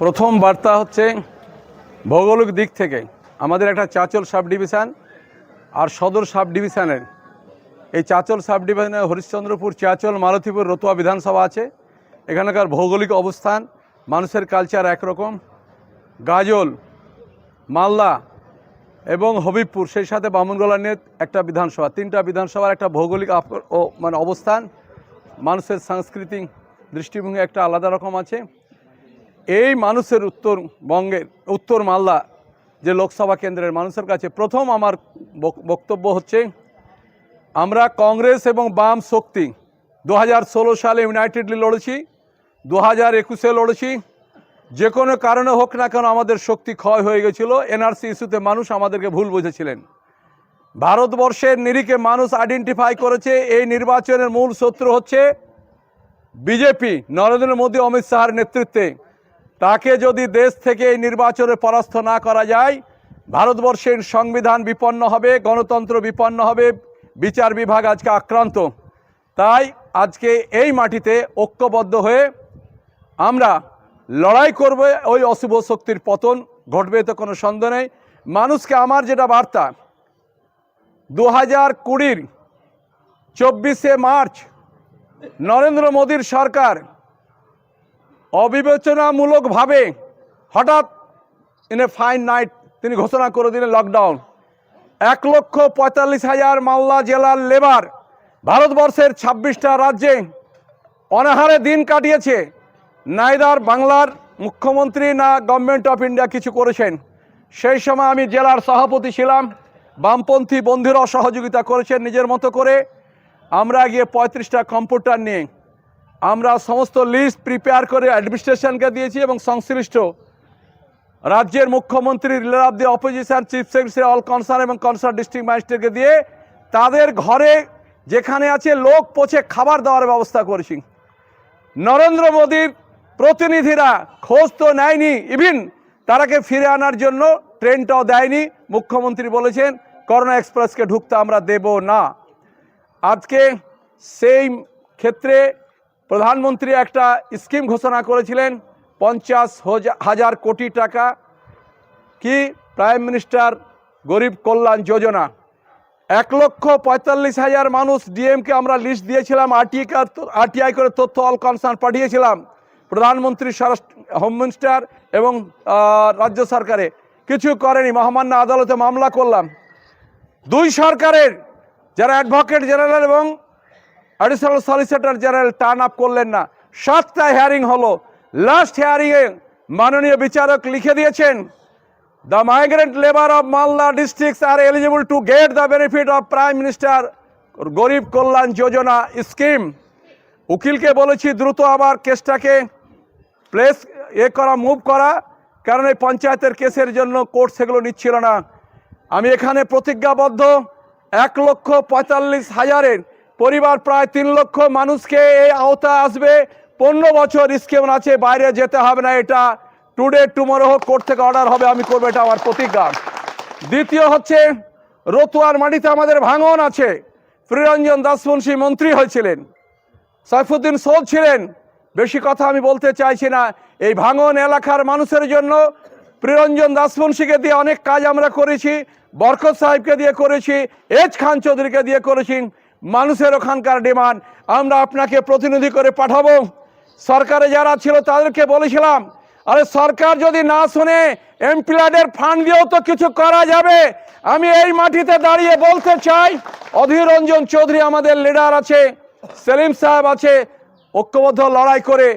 প্রথম বার্তা হচ্ছে ভৌগোলিক দিক থেকে আমাদের একটা চাচল সাব ডিভিশন আর সদর সাব ডিভিশনের এই চাচল সাব ডিভিশনে হরিশ্চন্দ্রপুর, চাচল, মালতীপুর, রতুয়া বিধানসভা আছে। এখানকার ভৌগোলিক অবস্থান, মানুষের কালচার একরকম। গাজল, মালদা এবং হবিবপুর, সেই সাথে বামুনগোলা নিয়ে একটা বিধানসভা, তিনটা বিধানসভার একটা ভৌগোলিক মানে অবস্থান। মানুষের সাংস্কৃতিক দৃষ্টিভঙ্গি একটা আলাদা রকম আছে। এই মানুষের উত্তরবঙ্গের উত্তর মালদা যে লোকসভা কেন্দ্রের মানুষের কাছে প্রথম আমার বক্তব্য হচ্ছে, আমরা কংগ্রেস এবং বাম শক্তি দু হাজার ষোলো সালে ইউনাইটেডলি লড়েছি দু হাজার একুশে লড়েছি, যে কোনো কারণে হোক না কেন আমাদের শক্তি ক্ষয় হয়ে গেছিল, এনআরসি ইস্যুতে মানুষ আমাদেরকে ভুল বুঝেছিলেন। ভারতবর্ষের নিরিখে মানুষ আইডেন্টিফাই করেছে, এই নির্বাচনের মূল শত্রু হচ্ছে বিজেপি, নরেন্দ্র মোদী, অমিত শাহর নেতৃত্বে। তাকে যদি দেশ থেকে এই নির্বাচনে পরাস্ত না করা যায়, ভারতবর্ষের সংবিধান বিপন্ন হবে, গণতন্ত্র বিপন্ন হবে, বিচার বিভাগ আজকে আক্রান্ত। তাই আজকে এই মাটিতে ঐক্যবদ্ধ হয়ে আমরা লড়াই করবে ওই অশুভ শক্তির পতন, ঘটবে তো কোনো সন্দেহ নেই। মানুষকে আমার যেটা বার্তা দু হাজার কুড়ির চব্বিশে মার্চ নরেন্দ্র মোদীর সরকার অবিবেচনামূলকভাবে হঠাৎ ইন এ ফাইন নাইট তিনি ঘোষণা করে দিলেন লকডাউন এক লক্ষ পঁয়তাল্লিশ হাজার মালদা জেলার লেবার ভারতবর্ষের ছাব্বিশটা রাজ্যে অনাহারে দিন কাটিয়েছে। নাইদার বাংলার মুখ্যমন্ত্রী না গভর্নমেন্ট অফ ইন্ডিয়া কিছু করেছেন। সেই সময় আমি জেলার সভাপতি ছিলাম, বামপন্থী বন্ধুরাও সহযোগিতা করেছেন নিজের মতো করে। আমরা গিয়ে পঁয়ত্রিশটা কম্পিউটার নিয়ে আমরা সমস্ত লিস্ট প্রিপেয়ার করে অ্যাডমিনিস্ট্রেশনকে দিয়েছি এবং সংশ্লিষ্ট রাজ্যের মুখ্যমন্ত্রী leader of the opposition chief secretary all concern এবং কনসার্ন ডিস্ট্রিক্ট ম্যাজিস্ট্রেটকে দিয়ে তাদের ঘরে যেখানে আছে লোক পচে খাবার দেওয়ার ব্যবস্থা করেছি। নরেন্দ্র মোদীর প্রতিনিধিরা খোঁজ তো নেয়নি ইভিন তারাকে ফিরে আনার জন্য ট্রেনটাও দেয়নি। মুখ্যমন্ত্রী বলেছেন করোনা এক্সপ্রেসকে ঢুকতে আমরা দেব না। আজকে সেই ক্ষেত্রে প্রধানমন্ত্রী একটা স্কিম ঘোষণা করেছিলেন, পঞ্চাশ হজা- হাজার কোটি টাকা কি প্রাইম মিনিস্টার গরিব কল্যাণ যোজনা। এক লক্ষ পঁয়তাল্লিশ হাজার মানুষ ডিএমকে আমরা লিস্ট দিয়েছিলাম, আরটিআই আরটিআই করে তথ্য অল কনসার্ন পাঠিয়েছিলাম, প্রধানমন্ত্রী স্বরাষ্ট্র হোম মিনিস্টার এবং রাজ্য সরকারে। কিছু করেনি, মহামান্য আদালতে মামলা করলাম। দুই সরকারের, যারা অ্যাডভোকেট জেনারেল এবং additional solicitor general turn up করলেন না। সাতটা হেয়ারিং হলো। লাস্ট হিয়ারিংয়ে মাননীয় বিচারক লিখে দিয়েছেন the migrant labour of Malda districts R eligible to get the benefit of prime minister Garib Kalyan Yojana scheme উকিলকে বলেছি, দ্রুত আবার কেসটাকে প্লেস এ করা মুভ করা, কারণ এই পঞ্চায়েতের কেসের জন্য কোর্ট সেগুলো নিচ্ছিল না। আমি এখানে প্রতিজ্ঞাবদ্ধ। এক লক্ষ পঁয়তাল্লিশ হাজারের পরিবার প্রায় তিন লক্ষ মানুষকে এই আওতা আসবে। পনেরো বছর স্কিম আছে, বাইরে যেতে হবে না এটা। টুডে টুমোরো হোক কোর্ট থেকে অর্ডার হবে, আমি করব এটা আমার প্রতিজ্ঞা। দ্বিতীয় হচ্ছে, রতুয়ার মাটিতে আমাদের ভাঙন আছে। প্রিরঞ্জন দাসবংশী মন্ত্রী হয়েছিলেন। সাইফুদ্দিন সৌদ ছিলেন। বেশি কথা আমি বলতে চাইছি না। এই ভাঙন এলাকার মানুষের জন্য প্রিরঞ্জন দাসবংশীকে দিয়ে অনেক কাজ আমরা করেছি, বরকত সাহেবকে দিয়ে করেছি, এজ খান চৌধুরীকে দিয়ে করেছি। মানুষের ওখানকার ডিমান্ড। আমরা আপনাকে প্রতিনিধি করে পাঠাবো। সরকারে যারা ছিল তাদেরকে বলেছিলাম, আরে সরকার যদি না শুনে এমপ্লয়েডের ফান্ড দিয়েও তো কিছু করা যাবে। আমি এই মাটিতে দাঁড়িয়ে বলতে চাই, অধীর রঞ্জন চৌধুরী আমাদের লিডার আছে, সেলিম সাহেব আছে, ঐক্যবদ্ধ লড়াই করে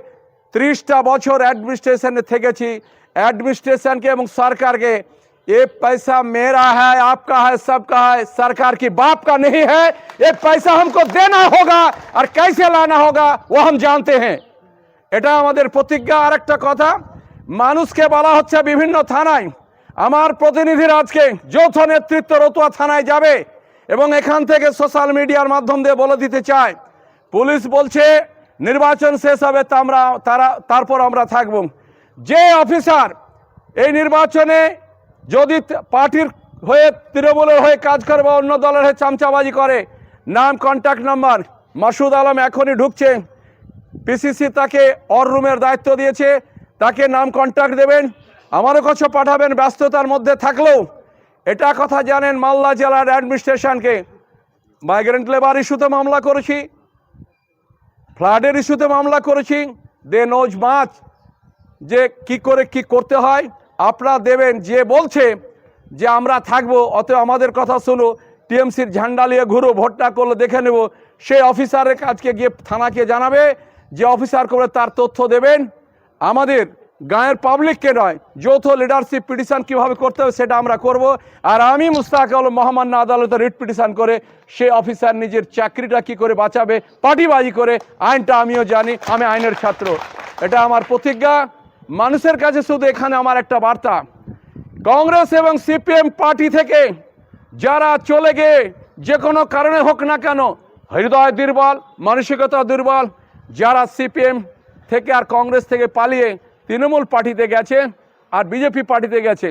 ত্রিশটা বছর অ্যাডমিনিস্ট্রেশনে থেকেছি। অ্যাডমিনিস্ট্রেশনকে এবং সরকারকে ये पैसा मेरा है आपका है सबका है सरकार की बाप का नहीं है ये पैसा हमको देना होगा और कैसे लाना होगा वो हम जानते हैं এটা আমাদের প্রতিজ্ঞা আর একটা কথা মানুষকে বলা হচ্ছে বিভিন্ন থানায় আমার প্রতিনিধিরা আজকে যৌথ নেতৃত্ব রতুয়া থানায় যাবে এবং এখান থেকে সোশ্যাল মিডিয়ার মাধ্যম দিয়ে বলে দিতে চায় পুলিশ বলছে নির্বাচন শেষ হবে তা আমরা তারা তারপর আমরা থাকব যে অফিসার এই নির্বাচনে যদি ত- পার্টির হয়ে তৃণমূলের হয়ে কাজ করে বা অন্য দলের হয়ে চামচাবাজি করে, নাম কন্ট্যাক্ট নাম্বার মাসুদ আলম এখনই ঢুকছে পিসিসি তাকে অর রুমের দায়িত্ব দিয়েছে, তাকে নাম কন্ট্যাক্ট দেবেন। আমারও কাছে পাঠাবেন, ব্যস্ততার মধ্যে থাকলেও। এটা কথা জানেন মালদা জেলার অ্যাডমিনিস্ট্রেশনকে মাইগ্রেন্ট লেবার ইস্যুতে মামলা করেছি। ফ্লাডের ইস্যুতে মামলা করেছি। দে নোজ মাছ যে কি করে কি করতে হয়। আপনারা দেবেন, যে বলছে যে আমরা থাকব, অতএব আমাদের কথা শুনো। টিএমসির ঝান্ডা নিয়ে ঘুরো, ভোটটা করলে দেখে নেব। সেই অফিসারের কাছকে গিয়ে থানাকে জানাবে, যে অফিসার করে তার তথ্য দেবেন। আমাদের গাঁয়ের পাবলিককে নয়, যৌথ লিডারশিপ পিটিশন কীভাবে করতে হবে সেটা আমরা করব। আর আমি মুস্তাক আলম মহামান্য আদালতে রিট পিটিশন করে, সেই অফিসার নিজের চাকরিটা কি করে বাঁচাবে, পার্টিবাজি করে, আইনটা আমিও জানি, আমি আইনের ছাত্র। এটা আমার প্রতিজ্ঞা। মানুষের কাছে শুধু এখানে আমার একটা বার্তা। কংগ্রেস এবং সিপিএম পার্টি থেকে যারা চলে গিয়ে যে কোনো কারণে হোক না কেন, হৃদয় দুর্বল, মানসিকতা দুর্বল, যারা সিপিএম থেকে আর কংগ্রেস থেকে পালিয়ে তৃণমূল পার্টিতে গেছে আর বিজেপি পার্টিতে গেছে,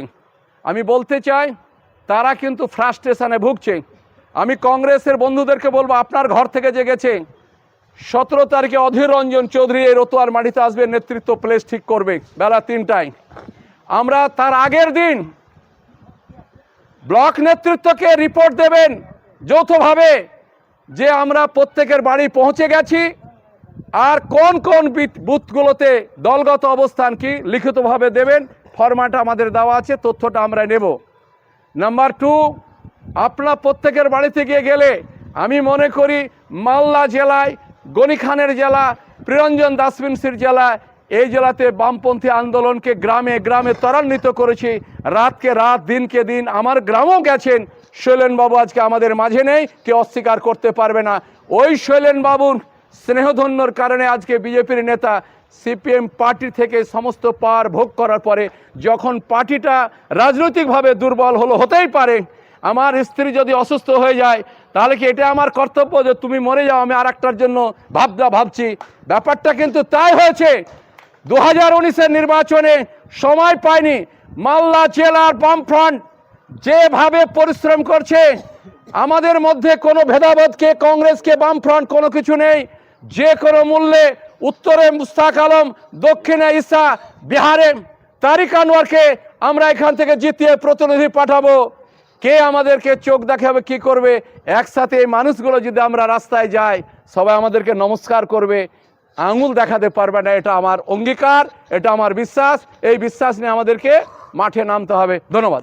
আমি বলতে চাই, তারা কিন্তু ফ্রাস্ট্রেশনে ভুগছে। আমি কংগ্রেসের বন্ধুদেরকে বলব, আপনার ঘর থেকে যে গেছে সতেরো তারিখে অধীর রঞ্জন চৌধুরী এই রতুয়ার মাটিতে আসবে, নেতৃত্ব প্লেস ঠিক করবে বেলা তিনটায়। আমরা তার আগের দিন ব্লক নেতৃত্বকে রিপোর্ট দেবেন যৌথভাবে যে আমরা প্রত্যেকের বাড়ি পৌঁছে গেছি আর কোন কোন বুথগুলোতে দলগত অবস্থান কি লিখিতভাবে দেবেন ফরম্যাট আমাদের দেওয়া আছে, তথ্যটা আমরা নেব। নাম্বার টু আপনার প্রত্যেকের বাড়িতে গিয়ে গেলে আমি মনে করি মালদা জেলায় গনি খানের জেলা প্রিরঞ্জন দাসবিনসির জেলা, এই জেলাতে বামপন্থী আন্দোলনকে গ্রামে গ্রামে ত্বরান্বিত করেছি। রাতকে রাত, দিনকে দিন আমার গ্রামও গেছেন। শৈলেন বাবু আজকে আমাদের মাঝে নেই, কেউ অস্বীকার করতে পারবে না। ওই শৈলেন বাবুর স্নেহধন্যর কারণে আজকে বিজেপির নেতা সিপিএম পার্টি থেকে সমস্ত পার ভোগ করার পরে যখন পার্টিটা রাজনৈতিকভাবে দুর্বল হলো হতেই পারে, আমার স্ত্রী যদি অসুস্থ হয়ে যায় তাহলে কি এটা আমার কর্তব্য যে তুমি মরে যাও? আমি আর একটার জন্য ভাবদা ভাবছি। ব্যাপারটা কিন্তু তাই হয়েছে। দু হাজার উনিশের নির্বাচনে সময় পায়নি মালদা জেলার বামফ্রন্ট যেভাবে পরিশ্রম করছে, আমাদের মধ্যে কোনো ভেদাভেদকে কংগ্রেসকে বামফ্রন্ট কোনো কিছু নেই। যে কোনো মূল্যে উত্তরে মুস্তাক আলম, দক্ষিণে ইসা বিহারে তারিক আনোয়ারকে আমরা এখান থেকে জিতিয়ে প্রতিনিধি পাঠাবো। কে আমাদেরকে চোখ দেখাবে, কি করবে? একসাথে এই মানুষগুলো যদি আমরা রাস্তায় যাই, সবাই আমাদেরকে নমস্কার করবে। আঙুল দেখাতে পারবে না, এটা আমার অঙ্গীকার, এটা আমার বিশ্বাস। এই বিশ্বাস নিয়ে আমাদেরকে মাঠে নামতে হবে। ধন্যবাদ।